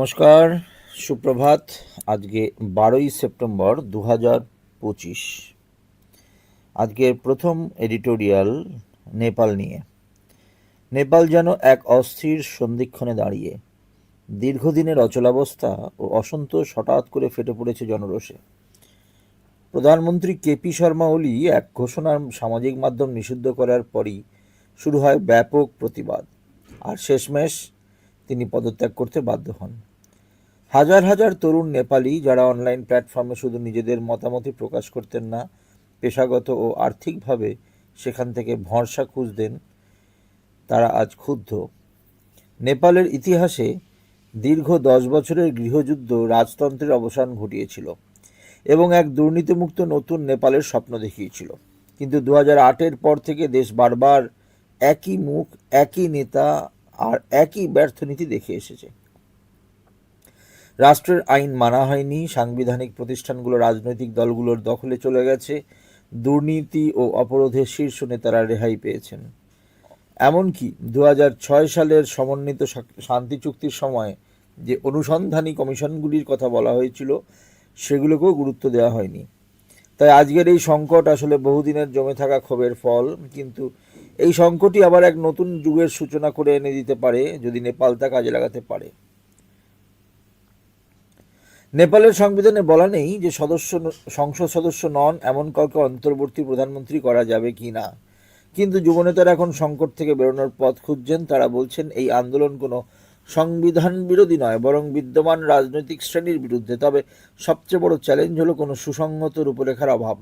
নমস্কার, সুপ্রভাত। আজকে বারোই সেপ্টেম্বর দু হাজার পঁচিশ। আজকের প্রথম এডিটোরিয়াল নেপাল নিয়ে। নেপাল যেন এক অস্থির সন্ধিক্ষণে দাঁড়িয়ে। দীর্ঘদিনের অচলাবস্থা ও অসন্তোষ হঠাৎ করে ফেটে পড়েছে জনরোষে। প্রধানমন্ত্রী কেপি শর্মা ওলি এক ঘোষণার সামাজিক মাধ্যম নিষিদ্ধ করার পরই শুরু হয় ব্যাপক প্রতিবাদ। আর শেষমেশ তিনি পদত্যাগ করতে বাধ্য হন। হাজার হাজার তরুণ নেপালি যারা অনলাইন প্ল্যাটফর্মে শুধু নিজেদের মতামতই প্রকাশ করতেন না, পেশাগত ও আর্থিকভাবে সেখান থেকে ভরসা খুঁজতেন, তারা আজ ক্ষুব্ধ। নেপালের ইতিহাসে দীর্ঘ দশ বছরের গৃহযুদ্ধ রাজতন্ত্রের অবসান ঘটিয়েছিল এবং এক দুর্নীতিমুক্ত নতুন নেপালের স্বপ্ন দেখিয়েছিল। কিন্তু দু হাজার আটের পর থেকে দেশ বারবার একই মুখ, একই নেতা আর একই ব্যর্থ নীতি দেখে এসেছে। রাষ্ট্রের আইন মানা হয়নি, সাংবিধানিক প্রতিষ্ঠানগুলো, রাজনৈতিক দলগুলোর দখলে চলে গেছে, দুর্নীতি ও অপরাধের শীর্ষ নেতারা রেহাই পেয়েছেন। এমনকি দু ছয় সালের সমন্বিত শান্তি চুক্তির সময় যে অনুসন্ধানী কমিশনগুলির কথা বলা হয়েছিল, সেগুলোকেও গুরুত্ব দেওয়া হয়নি। তাই আজকের এই সংকট আসলে বহুদিনের জমে থাকা ক্ষোভের ফল, কিন্তু এই সংকটই আবার এক নতুন যুগের সূচনা করে এনে দিতে পারে, যদি নেপাল তা কাজে লাগাতে পারে। নেপালের সংবিধানে বলা নেই যে সদস্য সংসদ সদস্য নন, এমন কাউকে অন্তর্বর্তী প্রধানমন্ত্রী করা যাবে কি না। কিন্তু যুবনেতারা এখন সংকট থেকে বেরোনোর পথ খুঁজছেন। তারা বলছেন, এই আন্দোলন কোনো সংবিধান বিরোধী নয়, বরং বিদ্যমান রাজনৈতিক শ্রেণির বিরুদ্ধে। তবে সবচেয়ে বড় চ্যালেঞ্জ হলো কোনো সুসংহত রূপরেখার অভাব।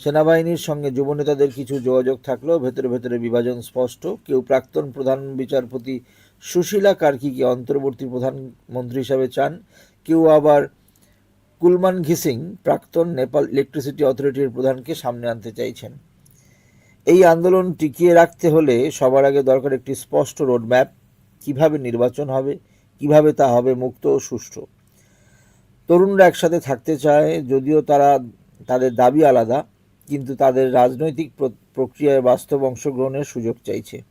সেনাবাহিনীর সঙ্গে যুবনেতাদের কিছু যোগাযোগ থাকলেও ভেতরে ভেতরে বিভাজন স্পষ্ট। কেউ প্রাক্তন প্রধান বিচারপতি সুশীলা কার্কিকে অন্তর্বর্তী প্রধানমন্ত্রী হিসাবে চান। কেউ আবার কুলমান ঘিসিং, প্রাক্তন নেপাল ইলেকট্রিসিটি অথরিটির প্রধানকে সামনে আনতে চাইছেন। এই আন্দোলন টিকিয়ে রাখতে হলে সবার আগে দরকার একটি স্পষ্ট রোডম্যাপ, কীভাবে নির্বাচন হবে, কীভাবে তা হবে মুক্ত ও সুষ্ঠু। তরুণরা একসাথে থাকতে চায়, যদিও তারা, তাদের দাবি আলাদা, কিন্তু তাদের রাজনৈতিক প্র- প্রক্রিয়ায় বাস্তব অংশগ্রহণের সুযোগ চাইছে।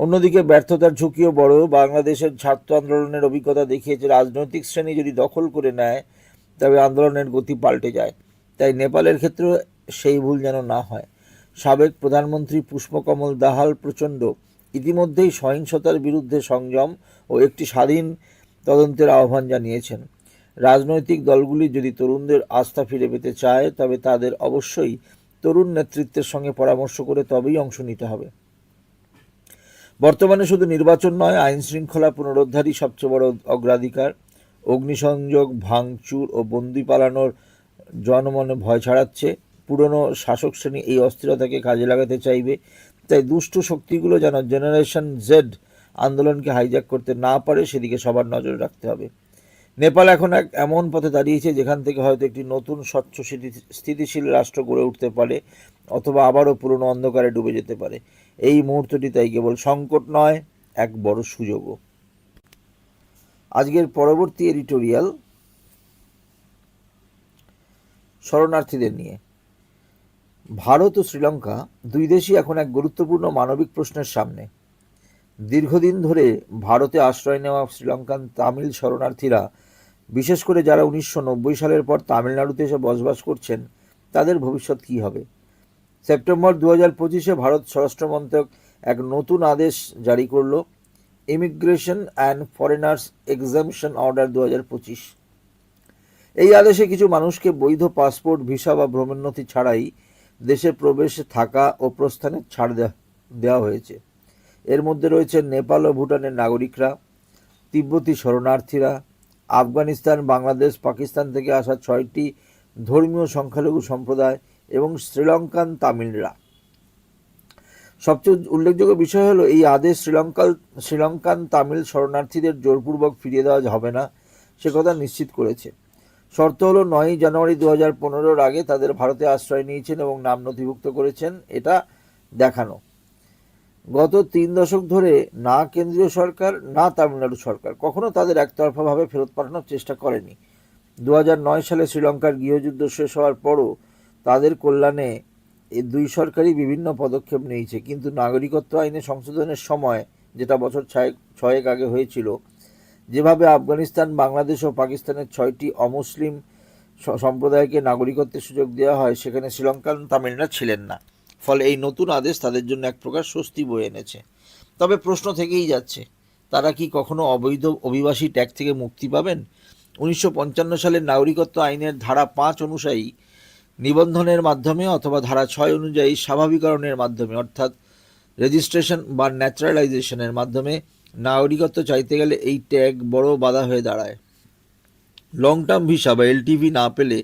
অন্যদিকে ব্যর্থতার ঝুঁকিও বড়। বাংলাদেশের ছাত্র আন্দোলনের অভিজ্ঞতা দেখিয়েছে, রাজনৈতিক শ্রেণি যদি দখল করে নেয়, তবে আন্দোলনের গতি পাল্টে যায়। তাই নেপালের ক্ষেত্রেও সেই ভুল যেন না হয়। সাবেক প্রধানমন্ত্রী পুষ্পকমল দাহাল প্রচণ্ড। ইতিমধ্যেই সহিংসতার বিরুদ্ধে সংযম ও একটি স্বাধীন তদন্তের আহ্বান জানিয়েছেন। রাজনৈতিক দলগুলি যদি তরুণদের আস্থা ফিরে পেতে চায়, তবে তাদের অবশ্যই তরুণ নেতৃত্বের সঙ্গে পরামর্শ করে তবেই অংশ নিতে হবে। বর্তমানে শুধু নির্বাচন নয়, আইন শৃঙ্খলা পুনরুদ্ধারই সবচেয়ে বড় অগ্রাধিকার। অগ্নিসংযোগ, ভাঙচুর ও বন্দি পালানোর জনমনে ভয় ছাড়াচ্ছে। পুরনো শাসক শ্রেণি এই অস্থিরতাকে কাজে লাগাতে চাইবে। তাই দুষ্ট শক্তিগুলো যেন জেনারেশন জেড আন্দোলনকে হাইজ্যাক করতে না পারে, সেদিকে সবার নজর রাখতে হবে। নেপাল এখন এক এমন পথে দাঁড়িয়েছে যেখান থেকে হয়তো একটি নতুন স্বচ্ছ স্থিতিশীল রাষ্ট্র গড়ে উঠতে পারে। অথবা আবারও পুরনো অন্ধকারে ডুবে যেতে পারে। এই মুহূর্তটি তাই কেবল সংকট নয়, এক বড় সুযোগও। আজকের পরবর্তী এডিটোরিয়াল শরণার্থীদের নিয়ে। ভারত ও শ্রীলঙ্কা, দুই দেশই এখন এক গুরুত্বপূর্ণ মানবিক প্রশ্নের সামনে। দীর্ঘদিন ধরে ভারতে আশ্রয় নেওয়া শ্রীলঙ্কান তামিল শরণার্থীরা, বিশেষ করে যারা উনিশশো নব্বই সালের পর তামিলনাড়ুতে এসে বসবাস করছেন, তাদের ভবিষ্যৎ কী হবে? সেপ্টেম্বর দু হাজার পঁচিশে ভারত স্বরাষ্ট্র মন্ত্রক এক নতুন আদেশ জারি করল immigration and foreigners exemption order দু হাজার পঁচিশ। এই আদেশে কিছু মানুষকে বৈধ পাসপোর্ট, ভিসা বা ভ্রমণনথি ছাড়াই দেশে প্রবেশে, থাকা ও প্রস্থানের ছাড় দেওয়া হয়েছে। এর মধ্যে রয়েছে নেপাল ও ভুটানের নাগরিকরা, তিব্বতী শরণার্থীরা, আফগানিস্তান, বাংলাদেশ, পাকিস্তান থেকে আসা ছয়টি ধর্মীয় সংখ্যালঘু সম্প্রদায় এবং শ্রীলঙ্কান তামিলরা। সবচেয়ে উল্লেখযোগ্য বিষয় হলো, এই আদেশ শ্রীলঙ্কাল, শ্রীলঙ্কান তামিল শরণার্থীদের জোরপূর্বক ফিরিয়ে দেওয়া হবে না, সে কথা নিশ্চিত করেছে। শর্ত হলো, নয়ই জানুয়ারি দু হাজার পনেরোর আগে তাদের ভারতে আশ্রয় নিয়েছেন এবং নাম নথিভুক্ত করেছেন, এটা দেখানো। গত তিন দশক ধরে না কেন্দ্রীয় সরকার, না তামিলনাড়ু সরকার কখনো তাদের একতরফাভাবে ফেরত পাঠানোর চেষ্টা করেনি। দু সালে শ্রীলঙ্কার গৃহযুদ্ধ শেষ হওয়ার পরও তাদের কল্যাণে এই দুই সরকারই বিভিন্ন পদক্ষেপ নিয়েছে। কিন্তু নাগরিকত্ব আইনে সংশোধনের সময় যেটা বছর ছয়েক ছয়েক আগে হয়েছিল, যেভাবে আফগানিস্তান, বাংলাদেশ ও পাকিস্তানের ছয়টি অমুসলিম সম্প্রদায়কে নাগরিকত্বের সুযোগ দেওয়া হয়, সেখানে শ্রীলঙ্কান তামিলরা ছিলেন না। ফলে এই নতুন আদেশ তাদের জন্য এক প্রকার স্বস্তি বয়ে এনেছে। তবে প্রশ্ন থেকেই যাচ্ছে, তারা কি কখনো অবৈধ অভিবাসী ট্যাগ থেকে মুক্তি পাবেন? উনিশশো পঞ্চান্ন সালের নাগরিকত্ব আইনের ধারা পাঁচ অনুযায়ী নিবন্ধনের মাধ্যমে অথবা ধারা ছয় অনুযায়ী স্বাভাবিকরণের মাধ্যমে, অর্থাৎ রেজিস্ট্রেশন বা ন্যাচারালাইজেশনের মাধ্যমে নাগরিকত্ব চাইতে গেলে এই ট্যাগ বড় বাধা হয়ে দাঁড়ায়। লং টার্ম ভিসা বা এলটিভি না পেলে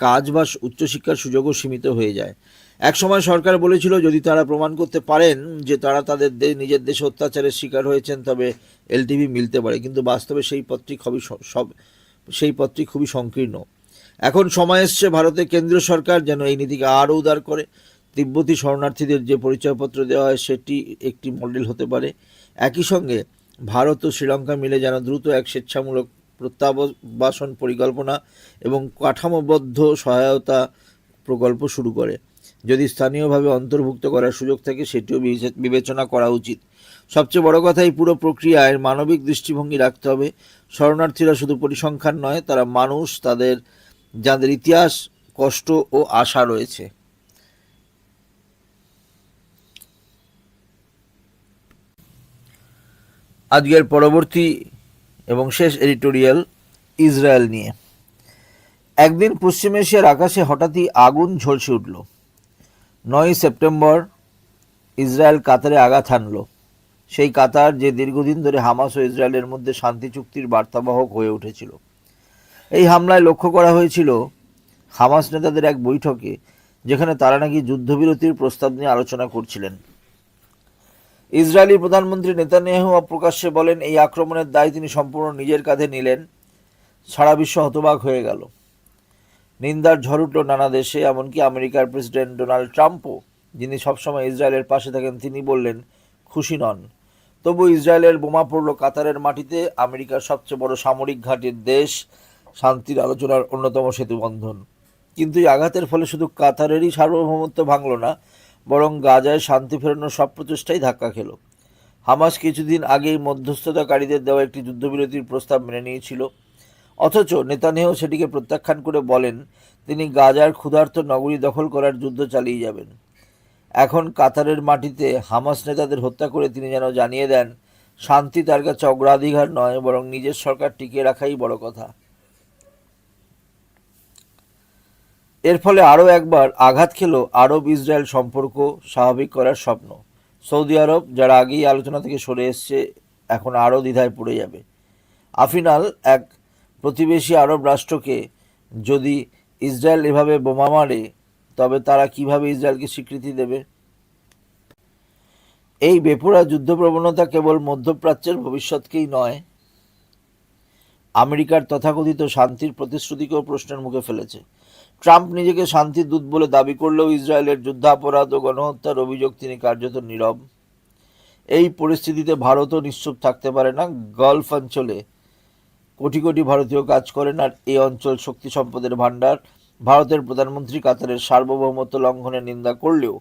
কাজ বা উচ্চশিক্ষার সুযোগও সীমিত হয়ে যায়। একসময় সরকার বলেছিল, যদি তারা প্রমাণ করতে পারেন যে তারা তাদের নিজের দেশে অত্যাচারের শিকার হয়েছেন, তবে এলটিভি মিলতে পারে। কিন্তু বাস্তবে সেই পত্রটি খুবই সব, সেই পত্রটি খুবই সংকীর্ণ। এখন সময় এসছে ভারতের কেন্দ্রীয় সরকার যেন এই নীতিকে আরও উদার করে। তিব্বতী শরণার্থীদের যে পরিচয়পত্র দেওয়া হয়, সেটি একটি মডেল হতে পারে। একই সঙ্গে ভারত ও শ্রীলঙ্কা মিলে যেন দ্রুত এক স্বেচ্ছামূলক প্রত্যাবাসন পরিকল্পনা এবং কাঠামোবদ্ধ সহায়তা প্রকল্প শুরু করে। যদি স্থানীয়ভাবে অন্তর্ভুক্ত করার সুযোগ থাকে, সেটিও বিবেচ- বিবেচনা করা উচিত। সবচেয়ে বড় কথা, এই পুরো প্রক্রিয়ায় মানবিক দৃষ্টিভঙ্গি রাখতে হবে। শরণার্থীরা শুধু পরিসংখ্যান নয়, তারা মানুষ, তাদের যাদের ইতিহাস, কষ্ট ও আশা রয়েছে। আজকের পরবর্তী এবং শেষ এডিটোরিয়াল ইসরায়েল নিয়ে। একদিন পশ্চিম এশিয়ার আকাশে হঠাৎই আগুন ঝলসে উঠল। নয়ই সেপ্টেম্বর ইসরায়েল কাতারে আঘাত হানল। সেই কাতার যে দীর্ঘদিন ধরে হামাস ও ইসরায়েলের মধ্যে শান্তি চুক্তির বার্তাবাহক হয়ে উঠেছিল। এই হামলায় লক্ষ্য করা হয়েছিল হামাস নেতাদের এক বৈঠকে, যেখানে তারা নাকি যুদ্ধবিরতির প্রস্তাব নিয়ে আলোচনা করছিলেন। ইসরায়েলি প্রধানমন্ত্রী নেতানিয়াহু প্রকাশ্যে বলেন, এই আক্রমণের দায় তিনি সম্পূর্ণ নিজের কাঁধে নিলেন। সারা বিশ্ব হতবাক হয়ে গেল। নিন্দার ঝড় উঠল নানা দেশে, এমনকি আমেরিকার প্রেসিডেন্ট ডোনাল্ড ট্রাম্পও, যিনি সবসময় ইসরায়েলের পাশে থাকেন, তিনি বললেন, খুশি নন। তবু ইসরায়েলের বোমা পড়ল কাতারের মাটিতে। আমেরিকার সবচেয়ে বড় সামরিক ঘাঁটির দেশ শান্তির আলোচনার অন্যতম সেতুবন্ধন। কিন্তু এই আঘাতের ফলে শুধু কাতারেরই সার্বভৌমত্ব ভাঙল না, বরং গাজায় শান্তি ফেরানোর সব প্রচেষ্টাই ধাক্কা খেল। হামাস কিছুদিন আগেই মধ্যস্থতাকারীদের দেওয়া একটি যুদ্ধবিরতির প্রস্তাব মেনে নিয়েছিল। অথচ নেতানিয়াহু সেটিকে প্রত্যাখ্যান করে বলেন, তিনি গাজার ক্ষুধার্ত নগরী দখল করার যুদ্ধ চালিয়ে যাবেন। এখন কাতারের মাটিতে হামাস নেতাদের হত্যা করে তিনি যেন জানিয়ে দেন, শান্তি তার কাছে অগ্রাধিকার নয়, বরং নিজের সরকার টিকিয়ে রাখাই বড় কথা। এর ফলে আরও একবার আঘাত খেল আরব ইসরায়েল সম্পর্ক স্বাভাবিক করার স্বপ্ন। সৌদি আরব, যারা আগেই আলোচনা থেকে সরে এসছে, এখন আরও দ্বিধায় পড়ে যাবে। আফিনাল এক প্রতিবেশী আরব রাষ্ট্রকে যদি ইসরায়েল এভাবে বোমা মারে, তবে তারা কীভাবে ইসরায়েলকে স্বীকৃতি দেবে? এই বেপুরা যুদ্ধপ্রবণতা কেবল মধ্যপ্রাচ্যের ভবিষ্যৎকেই নয় আমেরিকার তথাকথিত শান্তির প্রতিশ্রুতিকেও প্রশ্নের মুখে ফেলেছে। ট্রাম্প নিজেকে শান্তির দূত বলে দাবি করলেও ইসরায়েলের যুদ্ধাপরাধ ও গণহত্যার অভিযোগ তিনি কার্যত নীরব। এই পরিস্থিতিতে ভারতও নিশ্চুপ থাকতে পারে না, গলফ অঞ্চলে কোটি কোটি ভারতীয় কাজ করেন আর এই অঞ্চল শক্তি সম্পদের ভাণ্ডার। ভারতের প্রধানমন্ত্রী কাতারের সার্বভৌমত্ব লঙ্ঘনের নিন্দা করলেও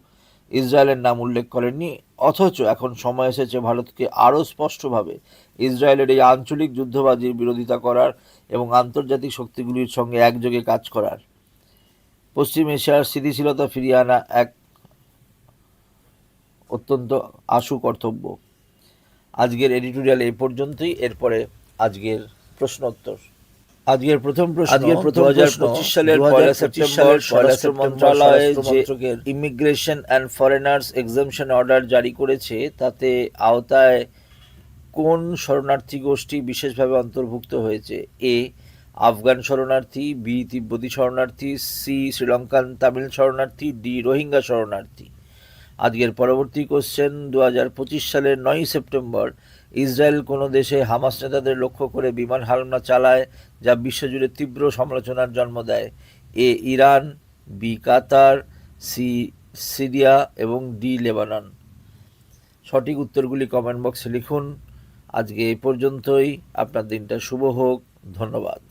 ইসরায়েলের নাম উল্লেখ করেননি, অথচ এখন সময় এসেছে ভারতকে আরও স্পষ্টভাবে ইসরায়েলের এই আঞ্চলিক যুদ্ধবাজির বিরোধিতা করার এবং আন্তর্জাতিক শক্তিগুলির সঙ্গে একযোগে কাজ করার। পশ্চিম এশিয়ার স্থিতিশীলতা ফিরিয়ে আনা এক অত্যন্ত আশু কর্তব্য। আজকের এডিটোরিয়াল এই পর্যন্তই, এরপরে আজকের প্রশ্ন উত্তর আজকের প্রথম প্রশ্ন আজকের প্রথম 2025 সালের 2025 পয়লা সেপ্টেম্বর স্বরাষ্ট্র মন্ত্রণালয়ে যে immigration and foreigners exemption order জারি করেছে। তাতে আওতায় কোন শরণার্থী গোষ্ঠী বিশেষভাবে অন্তর্ভুক্ত হয়েছে? এ আফগান শরণার্থী বি তিব্বতী শরণার্থী সি শ্রীলঙ্কান তামিল শরণার্থী ডি রোহিঙ্গা শরণার্থী। আজকের পরবর্তী কোশ্চেন দু হাজার পঁচিশ সালের নয়ই সেপ্টেম্বর ইসরায়েল কোনো দেশে হামাস নেতাদের লক্ষ্য করে বিমান হামলা চালায়, যা বিশ্বজুড়ে তীব্র সমালোচনার জন্ম দেয়। A Iran, B Qatar, C Syria এবং ডি লেবানন। সঠিক উত্তরগুলি কমেন্ট বক্সে লিখুন। আজকে এই পর্যন্তই। আপনার দিনটা শুভ হোক। ধন্যবাদ।